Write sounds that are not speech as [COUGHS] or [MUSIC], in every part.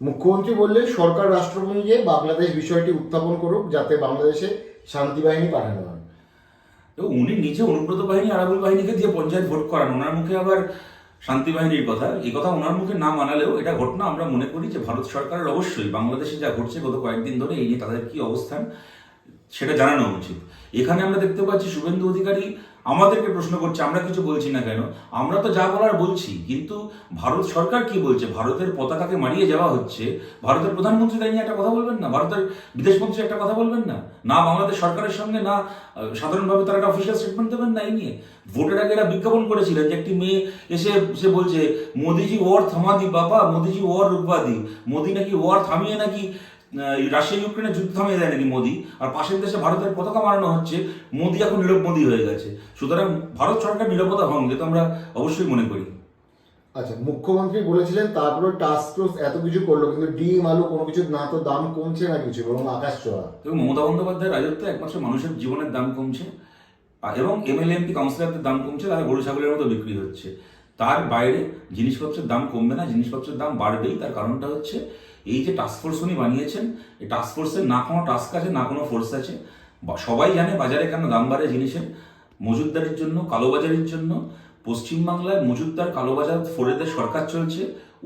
মুখ্যমন্ত্রী বললেন, সরকার রাষ্ট্রভূমিকে বাংলাদেশ বিষয়টি উত্থাপন করুক, যাতে বাংলাদেশে শান্তি বাহিনী পাঠানো হয়। তো উনি নিজে অনুব্রত বাহিনী আরাবুল বাহিনীকে দিয়ে পঞ্চায়েত ভোট করান, ওনার মুখে আবার শান্তি বাহিনীর কথা। এই কথা ওনার মুখে না মানালেও এটা ঘটনা আমরা মনে করি যে ভারত সরকারের অবশ্যই বাংলাদেশে যা ঘটছে গত কয়েকদিন ধরে, এই নিয়ে তাদের কি অবস্থান, সেটা জানানো উচিত। এখানে আমরা দেখতে পাচ্ছি শুভেন্দু অধিকারী আমাদেরকে প্রশ্ন করছে, আমরা কিছু বলছি না কেন? আমরা তো যা বলার বলছি, কিন্তু ভারত সরকার কি বলছে? ভারতের পতাকাকে মারিয়ে যাওয়া হচ্ছে, ভারতের প্রধানমন্ত্রী তাই নিয়ে একটা কথা বলবেন না? ভারতের বিদেশমন্ত্রী একটা কথা বলবেন না? না বাংলাদেশ সরকারের সঙ্গে, না সাধারণভাবে তারা একটা অফিসিয়াল স্টেটমেন্ট দেবেন না এই নিয়ে? ভোটের আগে এরা বিজ্ঞাপন করেছিলেন যে একটি মেয়ে এসে, সে বলছে, মোদিজি ওয়ার থামাদি, বাবা, মোদিজি ওয়ার রূপবাদি, মোদি নাকি ওয়ার থামিয়ে নাকি রাশিয়া ইউক্রেনের যুদ্ধ থামিয়ে দেয় নাকি মোদি? আর পাশের দেশে ভারতের পতাকা মারানো হচ্ছে মোদি এখন নীরব মোদি হয়ে গেছে। সুতরাং ভারত সরকার নিরাপত্তা ভঙ্গ যেটা আমরা অবশ্যই মনে করি। আচ্ছা মুখ্যমন্ত্রী বলেছিলেন তারপরে টাস্ক ফোর্স এত কিছু করল কিন্তু ডিম আলু কোনো কিছু না তো দাম কমছে না কিছু বরং আকাশ ছোঁয়া। এবং মমতা বন্দ্যোপাধ্যায়ের রাজত্বে একমাত্র মানুষের জীবনের দাম কমছে এবং এমএলএ এমপি কাউন্সিলরদের দাম কমছে তারা গরু ছাগলের মতো বিক্রি হচ্ছে। তার বাইরে জিনিসপত্রের দাম কমবে না জিনিসপত্রের দাম বাড়বেই তার কারণটা হচ্ছে এই যে টাস্ক ফোর্স উনি বানিয়েছেন, এই টাস্ক ফোর্সের না কোনো টাস্ক আছে, না কোনো ফোর্স আছে। সবাই জানে বাজারে কেন দাম বাড়ে জিনিসের। মজুদদারির জন্য, কালোবাজারির জন্য। পশ্চিমবাংলায় মজুদদার কালোবাজার ফোরেদের সরকার চলছে।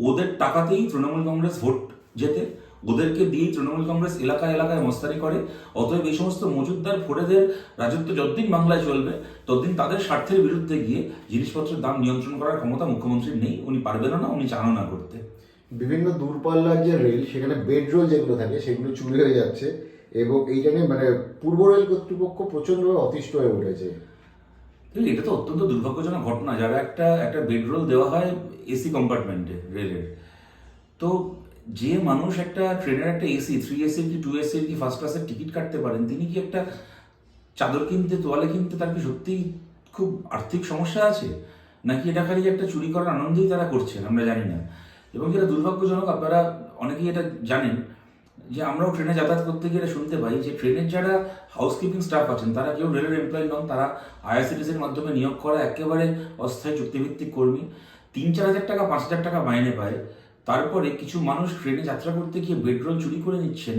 ওদের টাকাতেই তৃণমূল কংগ্রেস ভোট যেতে ওদেরকে দিয়েই তৃণমূল কংগ্রেস এলাকায় এলাকায় মস্তানি করে। অতএব এই সমস্ত মজুদদার ফোরেদের রাজত্ব যতদিন বাংলায় চলবে, ততদিন তাদের স্বার্থের বিরুদ্ধে গিয়ে জিনিসপত্রের দাম নিয়ন্ত্রণ করার ক্ষমতা মুখ্যমন্ত্রীর নেই। উনি পারবেনও না, উনি চানও না করতে। বিভিন্ন দূরপাল্লার যে রেল সেখানে বেড রোল যেগুলো থাকে, সেগুলো চুরি হয়ে যাচ্ছে এবং এইটা নিয়ে মানে পূর্ব রেল কর্তৃপক্ষ প্রচণ্ডভাবে অতিষ্ঠ হয়ে উঠেছে। এটা তো অত্যন্ত দুর্ভাগ্যজনক ঘটনা। যারা একটা একটা বেডরোল দেওয়া হয় এসি কম্পার্টমেন্টে রেলের তো যে মানুষ একটা ট্রেনের একটা এসি থ্রি এসির কি টু এসির কি ফার্স্ট ক্লাসের টিকিট কাটতে পারেন, তিনি কি একটা চাদর কিনতে, তোয়ালে কিনতে তার কি সত্যিই খুব আর্থিক সমস্যা আছে? নাকি এটা খালি একটা চুরি করার আনন্দই তারা করছেন? আমরা জানি না। এবং যেটা দুর্ভাগ্যজনক, আপনারা অনেকেই এটা জানেন, যে আমরাও ট্রেনে যাতায়াত করতে গেলে শুনতে পাই যে ট্রেনের যারা হাউসকিপিং স্টাফ আছেন, তারা কেউ রেলের এমপ্লয়ি নন, তারা আইআরসিটিসির মাধ্যমে নিয়োগ করা একেবারে অস্থায়ী চুক্তিভিত্তিক কর্মী। তিন চার হাজার টাকা, পাঁচ হাজার টাকা মাইনে পায়। তারপরে কিছু মানুষ ট্রেনে যাত্রা করতে গিয়ে বেডরোল চুরি করে নিচ্ছেন।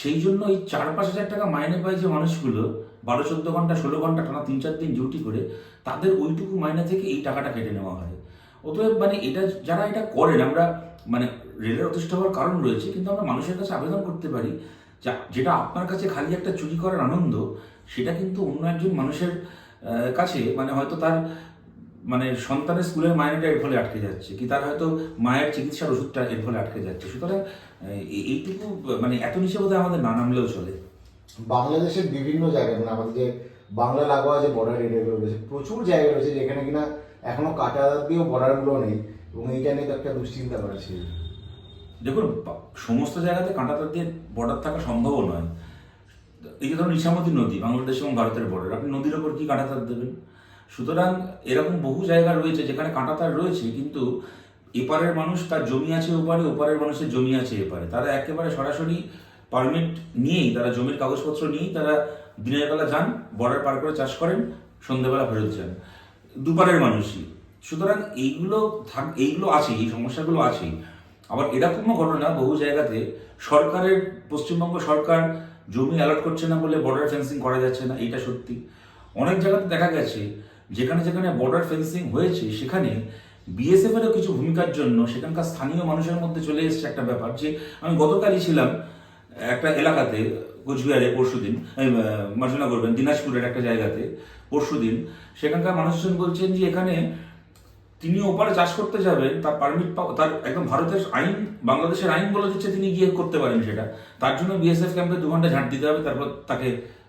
সেই জন্য এই চার পাঁচ হাজার টাকা মাইনে পায় যে মানুষগুলো, বারো, চোদ্দ ঘণ্টা, ষোলো ঘণ্টা টানা তিন, চার দিন ডিউটি করে, তাদের ওইটুকু মাইনে থেকে এই টাকাটা কেটে নেওয়া হয়। অতএব মানে এটা যারা এটা করেন, আমরা মানে রেলের অতিষ্ঠ হওয়ার কারণ রয়েছে, কিন্তু আমরা মানুষের কাছে আবেদন করতে পারি। যেটা আপনার কাছে খালি একটা চুরি করার আনন্দ, সেটা কিন্তু অন্য একজন মানুষের কাছে মানে হয়তো তার মানে সন্তানের স্কুলের মাইনেটা এর ফলে আটকে যাচ্ছে, কি তার হয়তো মায়ের চিকিৎসার ওষুধটা এর ফলে আটকে যাচ্ছে। সুতরাং এইটুকু মানে এত বোধহয় আমাদের না নামলেও চলে। বাংলাদেশের বিভিন্ন জায়গায় মানে আমাদের যে বাংলা লাগোয়া যে বর্ডার এরিয়াগুলো রয়েছে, প্রচুর জায়গা রয়েছে যেখানে কিনা এখনও কাটা দিয়েও বর্ডারগুলো নেই এবং এইটা নিয়ে একটা দুশ্চিন্তা করেছে। দেখুন সমস্ত জায়গাতে কাঁটাতার দিয়ে বর্ডার থাকা সম্ভবও নয়। এই যে ধরুন ইসামতি নদী, বাংলাদেশ এবং ভারতের বর্ডার আপনি নদীর ওপর কি কাঁটাতার দেবেন? সুতরাং এরকম বহু জায়গা রয়েছে যেখানে কাঁটাতার রয়েছে, কিন্তু এপারের মানুষ তার জমি আছে ওপারে, ওপারের মানুষের জমি আছে এপারে। তারা একেবারে সরাসরি পারমিট নিয়েই, তারা জমির কাগজপত্র নিয়েই তারা দিনের বেলা যান বর্ডার পার করে চাষ করেন, সন্ধ্যেবেলা ফেরত যান। দুপারের মানুষই। সুতরাং এইগুলো থাক এইগুলো আছে এই সমস্যাগুলো আছেই। আবার এরকমও ঘটনা বহু জায়গাতে সরকারের, পশ্চিমবঙ্গ সরকার জমি অ্যালট করছে না বলে বর্ডার ফেন্সিং করা যাচ্ছে না, এইটা সত্যি। অনেক জায়গাতে দেখা গেছে, যেখানে যেখানে বর্ডার ফেন্সিং হয়েছে, সেখানে বিএসএফ এরও কিছু ভূমিকার জন্য সেখানকার স্থানীয় মানুষের মধ্যে চলে এসেছে একটা ব্যাপার যে, আমি গতকালই ছিলাম একটা এলাকাতে, কোচবিহারে পরশু দিন মার্জনা করবেন, দিনাজপুরের একটা জায়গাতে পরশু দিন, সেখানকার মানুষজন বলছেন যে এখানে তিনি ওপারে চাষ করতে যাবেন, তার পারমিট তার একদম ভারতের আইন, বাংলাদেশের আইন বলে দিচ্ছে তিনি গিয়ে করতে পারেন সেটা। তার জন্য বিএসএফ ক্যাম্পে দু ঘণ্টা ঝাঁট দিতে হবে, তারপর তাকে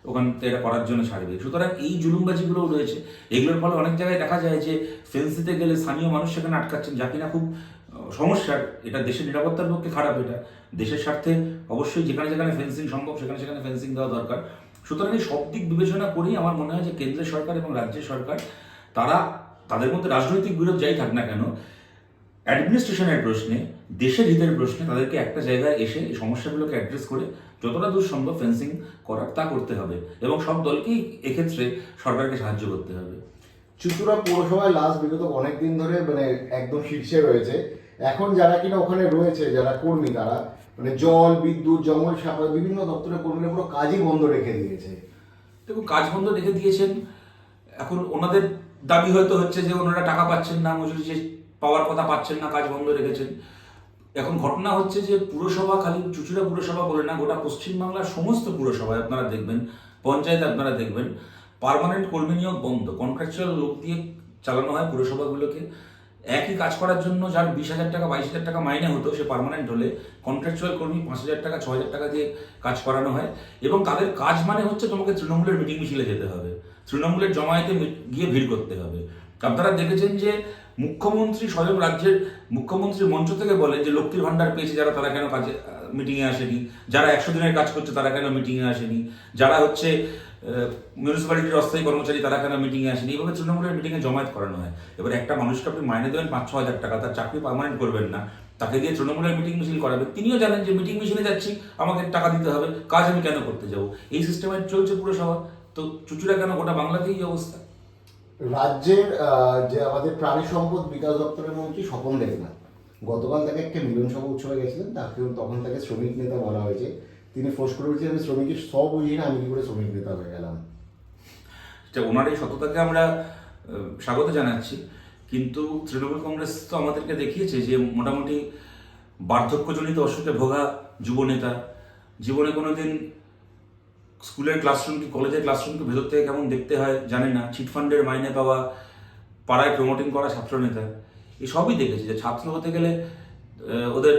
ওখান এটা করার জন্য ছাড়বে। সুতরাং এই জুলুমবাজিগুলোও রয়েছে। এগুলোর ফলে অনেক জায়গায় দেখা যায় যে ফেন্সিতে গেলে স্থানীয় মানুষ সেখানে আটকাচ্ছেন, যা কিনা খুব সমস্যার, এটা দেশের নিরাপত্তার পক্ষে খারাপ, এটা দেশের স্বার্থে অবশ্যই যেখানে যেখানে ফেন্সিং সম্ভব, সেখানে সেখানে ফেন্সিং দেওয়া দরকার। সুতরাং এই সব দিক বিবেচনা করেই আমার মনে হয় যে কেন্দ্রের সরকার এবং রাজ্যের সরকার, তারা তাদের মধ্যে রাজনৈতিক বিরোধ যাই থাক না কেন অ্যাডমিনিস্ট্রেশনের প্রশ্নে, দেশের হিতের প্রশ্নে তাদেরকে একটা জায়গায় এসে এই সমস্যাগুলোকে অ্যাড্রেস করে যতটা দূর সম্ভব ফেন্সিং করার, তা করতে হবে এবং সব দলকেই এক্ষেত্রে সরকারকে সাহায্য করতে হবে। চুচুড়া পৌরসভায় লাস্ট বিগত অনেকদিন ধরে মানে একদম শীর্ষে রয়েছে। এখন যারা কিনা ওখানে রয়েছে, যারা কর্মী, তারা মানে জল, বিদ্যুৎ, জঙ্গল সাফা বিভিন্ন দপ্তরের কর্মীরা পুরো কাজই বন্ধ রেখে দিয়েছে। দেখুন, কাজ বন্ধ রেখে দিয়েছেন। এখন ওনাদের দাবি হয়তো হচ্ছে যে ওনারা টাকা পাচ্ছেন না, মজুরি যে পাওয়ার কথা পাচ্ছেন না, কাজ বন্ধ রেখেছেন। এখন ঘটনা হচ্ছে যে পুরসভা, খালি চুচুড়া পুরসভা বলে না, গোটা পশ্চিমবাংলার সমস্ত পুরসভায় আপনারা দেখবেন, পঞ্চায়েতে আপনারা দেখবেন পার্মানেন্ট কর্মী নিয়োগ বন্ধ। কন্ট্রাকচুয়াল লোক দিয়ে চালানো হয় পুরসভাগুলোকে। একই কাজ করার জন্য যার বিশ হাজার টাকা, বাইশ হাজার টাকা মাইনে হতো, সে পার্মানেন্ট হলে কন্ট্রাকচুয়াল কর্মী পাঁচ হাজার টাকা, ছ হাজার টাকা দিয়ে কাজ করানো হয়। এবং তাদের কাজ মানে হচ্ছে তোমাকে তৃণমূলের মিটিং মিছিলে যেতে হবে। তৃণমূলের জমায়েতে গিয়ে ভিড় করতে হবে। আপনারা দেখেছেন যে মুখ্যমন্ত্রী স্বয়ং রাজ্যের মুখ্যমন্ত্রী মঞ্চ থেকে বলে যে লক্ষ্মীর ভান্ডার পেয়েছে যারা, তারা কেন কাজে মিটিংয়ে আসেনি? যারা একশো দিনের কাজ করছে, তারা কেন মিটিংয়ে আসেনি? যারা হচ্ছে মিউনিসিপ্যালিটির অস্থায়ী কর্মচারী তারা কেন মিটিংয়ে আসেনি? এইভাবে তৃণমূলের মিটিংয়ে জমায়েত করানো হয়। এবার একটা মানুষকে আপনি মাইনে দেবেন পাঁচ ছ হাজার টাকা, তার চাকরি পার্মানেন্ট করবেন না। তাকে দিয়ে তৃণমূলের মিটিং মিছিল করাবেন তিনিও জানেন যে মিটিং মিছিলে যাচ্ছি, আমাকে টাকা দিতে হবে, কাজ আমি কেন করতে যাব? এই সিস্টেমে চলছে পুরো পুরসভা তো চুচুড়া কেন গোটা বাংলাতেই এই অবস্থা? রাজ্যের যে আমাদের প্রাণী সম্পদ বিকাশ দপ্তরের মন্ত্রী স্বপন দেবনাথ, গতকাল তাকে একটা মিলন সভা উৎসবে গেছিলেন, তাকে তখন তাকে শ্রমিক নেতা বলা হয়েছে। তিনি ফোর্স করে বলছেন, আমি শ্রমিকের সব বুঝি না, আমি কি করে শ্রমিক নেতা হয়ে গেলাম? এটা ওনার এই সততাকে আমরা স্বাগত জানাচ্ছি, কিন্তু তৃণমূল কংগ্রেস তো আমাদেরকে দেখিয়েছে যে মোটামুটি বার্ধক্যজনিত অসুখে ভোগা যুবনেতা জীবনে কোনোদিন স্কুলের ক্লাসরুম কি, কলেজের ক্লাসরুমকে ভেতর থেকে কেমন দেখতে হয় জানে না। চিটফান্ডের মাইনে পাওয়া, পাড়ায় প্রমোটিং করা ছাত্রনেতা এই সবই দেখেছি যে ছাত্র হতে গেলে ওদের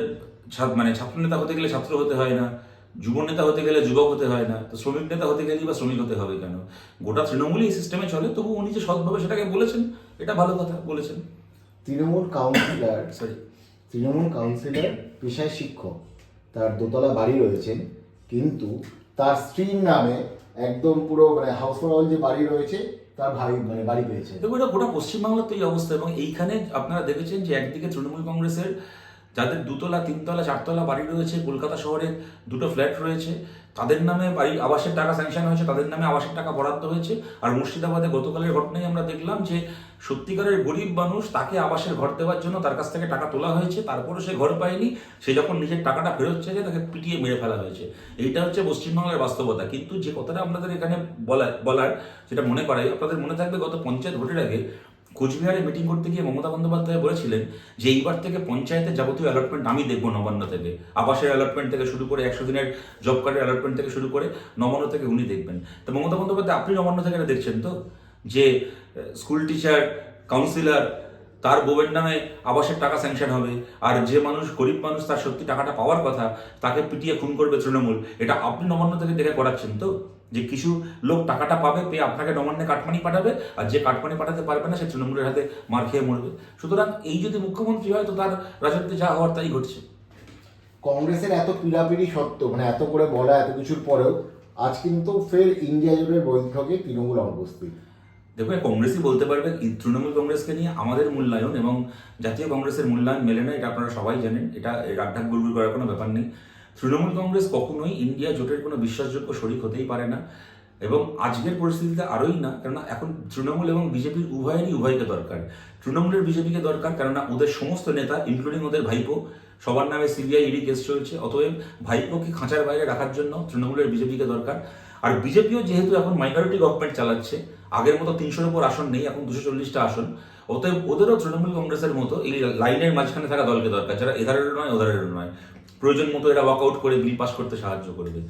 মানে ছাত্রনেতা হতে গেলে ছাত্র হতে হয় না। যুব নেতা হতে গেলে যুবক হতে হয় না তো শ্রমিক নেতা হতে গেলেই বা শ্রমিক হতে হবে কেন? গোটা তৃণমূলই এই সিস্টেমে চলে তবু উনি যে সৎভাবে সেটাকে বলেছেন এটা ভালো কথা বলেছেন। Trinamool councillor sorry [COUGHS] Trinamool councillor পেশায় শিক্ষক তার দোতলা বাড়ি রয়েছেন কিন্তু তার স্ত্রীর নামে একদম পুরো মানে হাউস ফর যে বাড়ি রয়েছে তার ভাই মানে বাড়ি পেয়েছে। দেখো এটা গোটা পশ্চিমবাংলার তো এই অবস্থা এবং এইখানে আপনারা দেখেছেন যে একদিকে তৃণমূল কংগ্রেসের যাদের দুতলা, তিনতলা, চারতলা বাড়ি রয়েছে, কলকাতা শহরে দুটো ফ্ল্যাট রয়েছে, তাদের নামে বাড়ি আবাসের টাকা স্যাংশন হয়েছে, তাদের নামে আবাসের টাকা বরাদ্দ হয়েছে। আর মুর্শিদাবাদে গতকালের ঘটনায় আমরা দেখলাম যে, সত্যিকারের গরিব মানুষ তাকে আবাসের ঘর দেওয়ার জন্য তার কাছ থেকে টাকা তোলা হয়েছে তারপরে সে ঘর পায়নি। সে যখন নিজের টাকাটা ফেরত চাইছে, তাকে পিটিয়ে মেরে ফেলা হয়েছে। এইটা হচ্ছে পশ্চিমবাংলার বাস্তবতা। কিন্তু যে কথাটা আপনাদের এখানে বলা বলার যেটা মনে করাই, আপনাদের মনে থাকবে গত পঞ্চায়েত ভোটের আগে কোচবিহারে মিটিং করতে গিয়ে মমতা বন্দ্যোপাধ্যায় বলেছিলেন যে এইবার থেকে পঞ্চায়েতের যাবতীয় অ্যালটমেন্ট আমি দেখব নবান্ন থেকে। আবাসের অ্যালটমেন্ট থেকে শুরু করে একশো দিনের জব কার্ডের অ্যালটমেন্ট থেকে শুরু করে নবান্ন থেকে উনি দেখবেন। তো মমতা বন্দ্যোপাধ্যায়, আপনি নবান্ন থেকে দেখছেন তো? যে স্কুল টিচার কাউন্সিলর তার বউয়ের নামে আবাসের টাকা স্যাংশন হবে। আর যে মানুষ, গরিব মানুষ তার সত্যি টাকাটা পাওয়ার কথা, তাকে পিটিয়ে খুন করবে তৃণমূল, এটা আপনি নবান্ন থেকে দেখে করাচ্ছেন তো? যে কিছু লোক টাকাটা পাবে পেয়ে আপনাকে নবান্নে কাটমানি পাঠাবে আর যে কাটমানি পাঠাতে পারবে না সে তৃণমূলের হাতে মার খেয়ে মরবে। সুতরাং এই যদি মুখ্যমন্ত্রী হয় তো তার রাজত্বে যা হওয়ার তাই ঘটছে। কংগ্রেসের এত পিড়াপিড়ি সত্ত্বেও মানে এত করে বলা এত কিছুর পরেও আজ কিন্তু ফের ইন্ডিয়া জোটের বৈঠকে তৃণমূল অনুপস্থিত দেখুন কংগ্রেসই বলতে পারবে তৃণমূল কংগ্রেসকে নিয়ে আমাদের মূল্যায়ন এবং জাতীয় কংগ্রেসের মূল্যায়ন মেলে না এটা আপনারা সবাই জানেন এটা রাগঢাক গুড়গুড় করার কোনো ব্যাপার নেই। তৃণমূল কংগ্রেস কখনোই ইন্ডিয়া জোটের কোনো বিশ্বাসযোগ্য শরিক হতেই পারে না এবং আজকের পরিস্থিতিতে আরোই না, কেননা এখন তৃণমূল এবং বিজেপির উভয়েরই উভয়কে দরকার। তৃণমূলের বিজেপিকে দরকার, কেননা ওদের সমস্ত নেতা ইনক্লুডিং ওদের ভাইপো, সবার নামে সিবিআই ইডি কেস চলছে, অতএব ভাইপোকে খাঁচার বাইরে রাখার জন্য তৃণমূলের বিজেপিকে দরকার। আর বিজেপিও যেহেতু এখন মাইনরিটি গভর্নমেন্ট চালাচ্ছে আগের মতো তিনশোর উপর আসন নেই, এখন দুশো চল্লিশটা আসন। অতএব ওদেরও তৃণমূল কংগ্রেসের মতো এই লাইনের মাঝখানে থাকা দলকে দরকার, যারা এধারেরও নয় ওধারেরও নয়। প্রয়োজন মতো এরা ওয়াকআউট করে বিল পাস করতে সাহায্য করবে।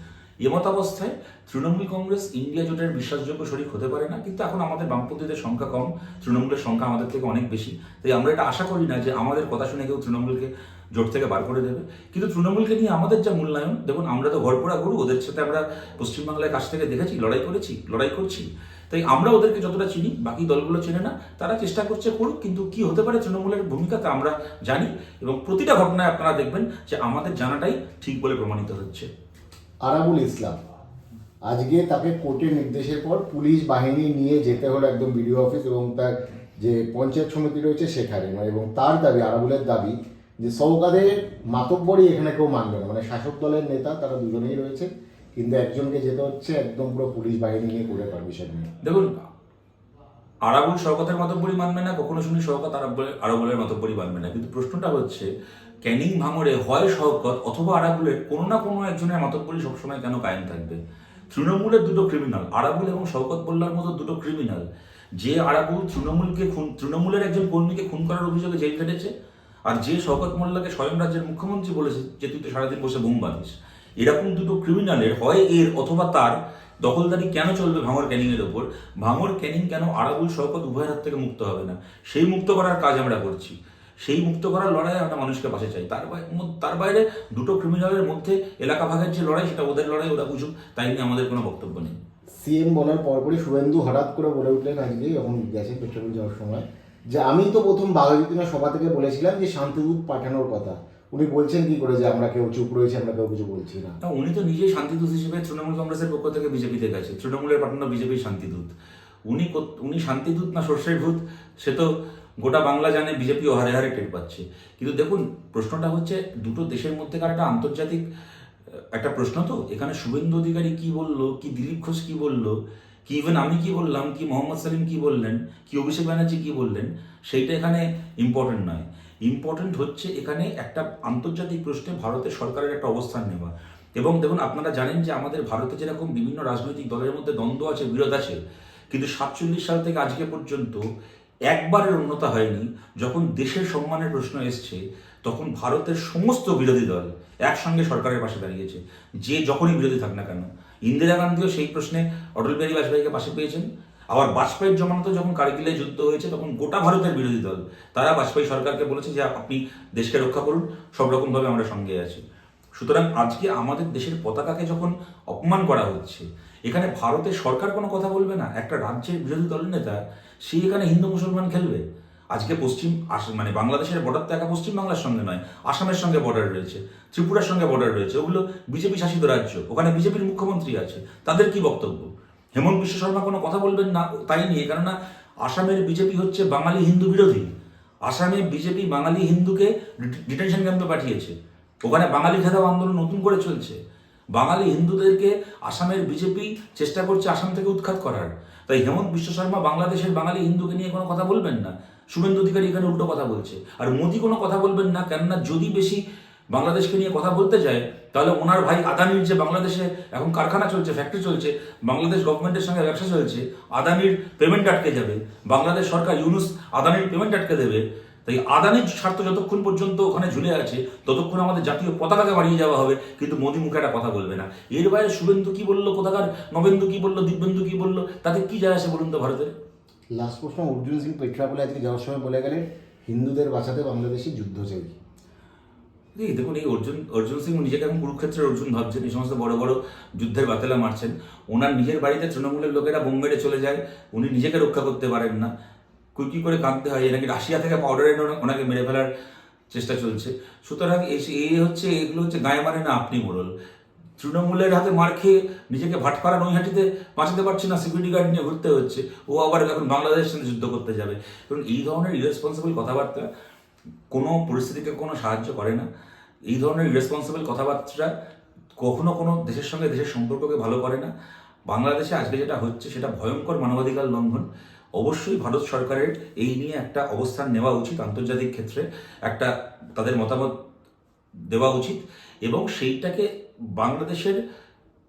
এমত অবস্থায় তৃণমূল কংগ্রেস ইন্ডিয়া জোটের বিশ্বাসযোগ্য শরিক হতে পারে না, কিন্তু এখন আমাদের বামপন্থীদের সংখ্যা কম, তৃণমূলের সংখ্যা আমাদের থেকে অনেক বেশি। তাই আমরা এটা আশা করি না যে আমাদের কথা শুনে কেউ তৃণমূলকে জোট থেকে বার করে দেবে। কিন্তু তৃণমূলকে নিয়ে আমাদের যা মূল্যায়ন, দেখুন আমরা তো ঘরপোড়া গরু, ওদের সাথে আমরা পশ্চিমবাংলায় কাছ থেকে দেখেছি, লড়াই করেছি, লড়াই করছি। তাই আমরা ওদেরকে যতটা চিনি, বাকি দলগুলো চেনে না, তারা চেষ্টা করছে করুক, কিন্তু কি হতে পারে তৃণমূলের ভূমিকা তা আমরা জানি। এবং প্রতিটা ঘটনায় আপনারা দেখবেন যে আমাদের জানাটাই ঠিক বলে প্রমাণিত হচ্ছে। আরাবুল ইসলাম। আজকে তাকে কোর্টের নির্দেশের পর পুলিশ বাহিনী নিয়ে যেতে হলো একদম বিডিও অফিস এবং তার যে পঞ্চায়েত সমিতি রয়েছে সেখানে। মানে এবং তার দাবি আরাবুলের দাবি যে সৌকাদের মাতব্বরই এখানে কেউ মানবে না। মানে শাসক দলের নেতা, তারা দুজনেই রয়েছে। কিন্তু একজনকে যেতে হচ্ছে, একদম পুরো পুলিশ বাহিনী নিয়ে করে পারমিশন নিয়ে। দেখুন আরাবুল শওকতের মতব্বরই মানবে না, কখনো শুনি শওকত আরাবুলের আরাবুলের মতব্বরই মানবে না। কিন্তু প্রশ্নটা হচ্ছে ক্যানিং ভাঙড়ে হয় শওকত অথবা আরাবুলের কোনো না কোনো একজনের মতব্বরই সবসময় কেন কায়েম থাকবে? তৃণমূলের দুটো ক্রিমিনাল আরাবুল এবং শওকত মোল্লার মতো দুটো ক্রিমিনাল যে আরাবুল তৃণমূলকে খুন, তৃণমূলের একজন কর্মীকে খুন করার অভিযোগে জেল কেটেছে আর যে শওকত মোল্লাকে স্বয়ং রাজ্যের মুখ্যমন্ত্রী বলেছে যে তুই তো সারাদিন বসে বোম বাঁধিস। এরকম দুটো ক্রিমিনালের হয় এর অথবা তার, দখলদারি কেন চলবে ভাঙর ক্যানিং এর ওপর? ভাঙর ক্যানিং কেন আরাবুল, শওকত উভয়ের হাত থেকে মুক্ত হবে না? সেই মুক্ত করার কাজ আমরা করছি। সেই মুক্ত করার লড়াই আমরা মানুষকে পাশে চাই। তার তার বাইরে দুটো ক্রিমিনালের মধ্যে এলাকা ভাগের যে লড়াই সেটা ওদের লড়াই ওরা বুঝুক তাই নিয়ে আমাদের কোনো বক্তব্য নেই। সিএম বলার পরপরই শুভেন্দু হঠাৎ করে বলে উঠলেন আজকে যখন গেছে পেট্রোল যাওয়ার সময় যে আমি তো প্রথম বাঘাযতীনা সভা থেকে বলেছিলাম যে শান্তিদূত পাঠানোর কথা। উনি বলছেন কি করে যে আমরা কেউ চুপ রয়েছি আমরা কেউ কিছু বলছি না। উনি তো নিজেই শান্তিদূত হিসেবে তৃণমূল কংগ্রেসের পক্ষ থেকে বিজেপিতে গেছে। তৃণমূলের পাঠানো বিজেপির শান্তিদূত। উনি উনি শান্তিদূত না সর্ষের ভূত সে তো গোটা বাংলা জানে বিজেপি হারে হারে টের পাচ্ছে। কিন্তু দেখুন, প্রশ্নটা হচ্ছে, দুটো দেশের মধ্যেকার একটা আন্তর্জাতিক একটা প্রশ্ন তো, এখানে শুভেন্দু অধিকারী কি বলল, কি দিলীপ ঘোষ কি বলল, কি ইভেন আমি কি বললাম, কি মোহাম্মদ সালিম কি বললেন, কি অভিষেক ব্যানার্জি কি বললেন, সেইটা এখানে ইম্পর্টেন্ট নয়। ইম্পর্টেন্ট হচ্ছে এখানে একটা আন্তর্জাতিক প্রশ্নে ভারতের সরকারের একটা অবস্থান নেওয়া। এবং দেখুন, আপনারা জানেন যে আমাদের ভারতে যেরকম বিভিন্ন রাজনৈতিক দলের মধ্যে দ্বন্দ্ব আছে, বিরোধ আছে, কিন্তু সাতচল্লিশ সাল থেকে আজকে পর্যন্ত একবারের উন্নতা হয়নি। যখন দেশের সম্মানের প্রশ্ন এসছে, তখন ভারতের সমস্ত বিরোধী দল একসঙ্গে সরকারের পাশে দাঁড়িয়েছে। যে যখনই বিরোধী থাক না কেন। ইন্দিরা গান্ধীও সেই প্রশ্নে অটল বিহারী বাজপেয়ীকে পাশে পেয়েছেন। আবার বাজপেয়ীর জমানাতে যখন কার্গিলে যুদ্ধ হয়েছে, তখন গোটা ভারতের বিরোধী দল, তারা বাজপেয়ী সরকারকে বলেছে যে, আপনি দেশকে রক্ষা করুন, সব রকমভাবে আমরা সঙ্গে আছি। সুতরাং আজকে আমাদের দেশের পতাকাকে যখন অপমান করা হচ্ছে, এখানে ভারতের সরকার কোনো কথা বলবে না? একটা রাজ্যের বিরোধী দলের নেতা সে এখানে হিন্দু মুসলমান খেলবে? আজকে পশ্চিম মানে বাংলাদেশের বর্ডার তো একা পশ্চিম বাংলার সঙ্গে নয়, আসামের সঙ্গে বর্ডার রয়েছে, ত্রিপুরার সঙ্গে বর্ডার রয়েছে, ওগুলো বিজেপি শাসিত রাজ্য, ওখানে বিজেপির মুখ্যমন্ত্রী আছে, তাদের কি বক্তব্য? হেমন্ত বিশ্ব শর্মা কোনো কথা বলবেন না, তাই নিয়ে, কেননা আসামের বিজেপি হচ্ছে বাঙালি হিন্দু বিরোধী। আসামে বিজেপি বাঙালি হিন্দুকে ডিটেনশন ক্যাম্পে পাঠিয়েছে, ওখানে বাঙালি খেদাও আন্দোলন নতুন করে চলছে। বাঙালি হিন্দুদেরকে আসামের বিজেপি চেষ্টা করছে আসাম থেকে উৎখাত করার। তাই হেমন্ত বিশ্ব শর্মা বাংলাদেশের বাঙালি হিন্দুকে নিয়ে কোনো কথা বলবেন না? শুভেন্দু অধিকারী এখানে উল্টো কথা বলছে। আর মোদি কোনো কথা বলবেন না, কেননা যদি বেশি বাংলাদেশকে নিয়ে কথা বলতে যায়, তাহলে ওনার ভাই আদানির যে বাংলাদেশে এখন কারখানা চলছে ফ্যাক্টরি চলছে, বাংলাদেশ গভর্নমেন্টের সঙ্গে ব্যবসা চলছে, আদানির পেমেন্ট আটকে যাবে। বাংলাদেশ সরকার ইউনুস আদানির পেমেন্ট আটকে দেবে। তাই আদানির স্বার্থ যতক্ষণ পর্যন্ত ওখানে ঝুলে আছে ততক্ষণ আমাদের জাতীয় পতাকাকে বাড়িয়ে যাওয়া হবে। কিন্তু মোদী মুখে একটা কথা বলবে না। এর বাইরে শুভেন্দু কি বলল কোথাকার নবেন্দু কি বলল দিব্যেন্দু কি বলল তাতে কি যায় আসে বলুন তো ভারতের? লাস্ট প্রশ্ন অর্জুন সিং পেট্রা বলে আজকে যাওয়ার সময় বলে গেলেন হিন্দুদের বাঁচাতে বাংলাদেশি যুদ্ধ চাই। এই দেখুন এই অর্জুন অর্জুন সিং নিজেকে এখন কুরুক্ষেত্রের অর্জুন ভাবছেন এই সমস্ত বড় বড় যুদ্ধের বাতেলা মারছেন। ওনার নিজের বাড়িতে তৃণমূলের লোকেরা বোম মেরে চলে যায় উনি নিজেকে রক্ষা করতে পারেন না। কুকি করে কাঁদতে হয়, এ নাকি রাশিয়া থেকে পাউডার এনে ওনাকে মেরে ফেলার চেষ্টা চলছে। সুতরাং এই হচ্ছে, এগুলো হচ্ছে গায়ে মারে না, আপনি মোড়ল তৃণমূলের হাতে মার খেয়ে নিজেকে ভাটপাড়া নৈহাটিতে বাঁচাতে পারছে না সিকিউরিটি গার্ড নিয়ে ঘুরতে হচ্ছে। ও আবার এখন বাংলাদেশের সাথে যুদ্ধ করতে যাবে। কারণ এই ধরনের ইরেসপন্সিবল কথাবার্তা কোনো পরিস্থিতিকে কোনো সাহায্য করে না। এই ধরনের ইরেসপন্সিবল কথাবার্তা কখনো কোনো দেশের সঙ্গে দেশের সম্পর্ককে ভালো করে না। বাংলাদেশে আজকে যেটা হচ্ছে, সেটা ভয়ঙ্কর মানবাধিকার লঙ্ঘন। অবশ্যই ভারত সরকারের এই নিয়ে একটা অবস্থান নেওয়া উচিত আন্তর্জাতিক ক্ষেত্রে, একটা তাদের মতামত দেওয়া উচিত এবং সেইটাকে বাংলাদেশের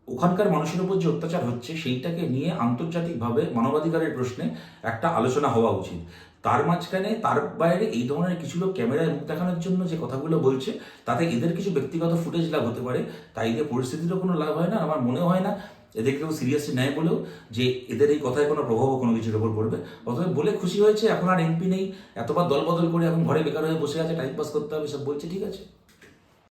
ওখানকার মানুষের উপর যে অত্যাচার হচ্ছে সেইটাকে নিয়ে আন্তর্জাতিকভাবে মানবাধিকারের প্রশ্নে একটা আলোচনা হওয়া উচিত। তার মাঝখানে, তার বাইরে এই ধরনের কিছু লোক ক্যামেরায় মুখ দেখানোর জন্য যে কথাগুলো বলছে, তাতে এদের কিছু ব্যক্তিগত ফুটেজ লাভ হতে পারে। তাই দিয়ে পরিস্থিতিরও কোনো লাভ হয় না, আমার মনে হয় না। এদের কেউ সিরিয়াসলি নেয় বলেও যে এদের এই কথায় কোনো প্রভাবও কোনো কিছুর ওপর পড়বে। অথবা বলে খুশি হয়েছে, এখন আর এমপি নেই, এতবার দল বদল করে এখন ঘরে বেকার হয়ে বসে আছে টাইম পাস করতে হবে, সব বলছে, ঠিক আছে।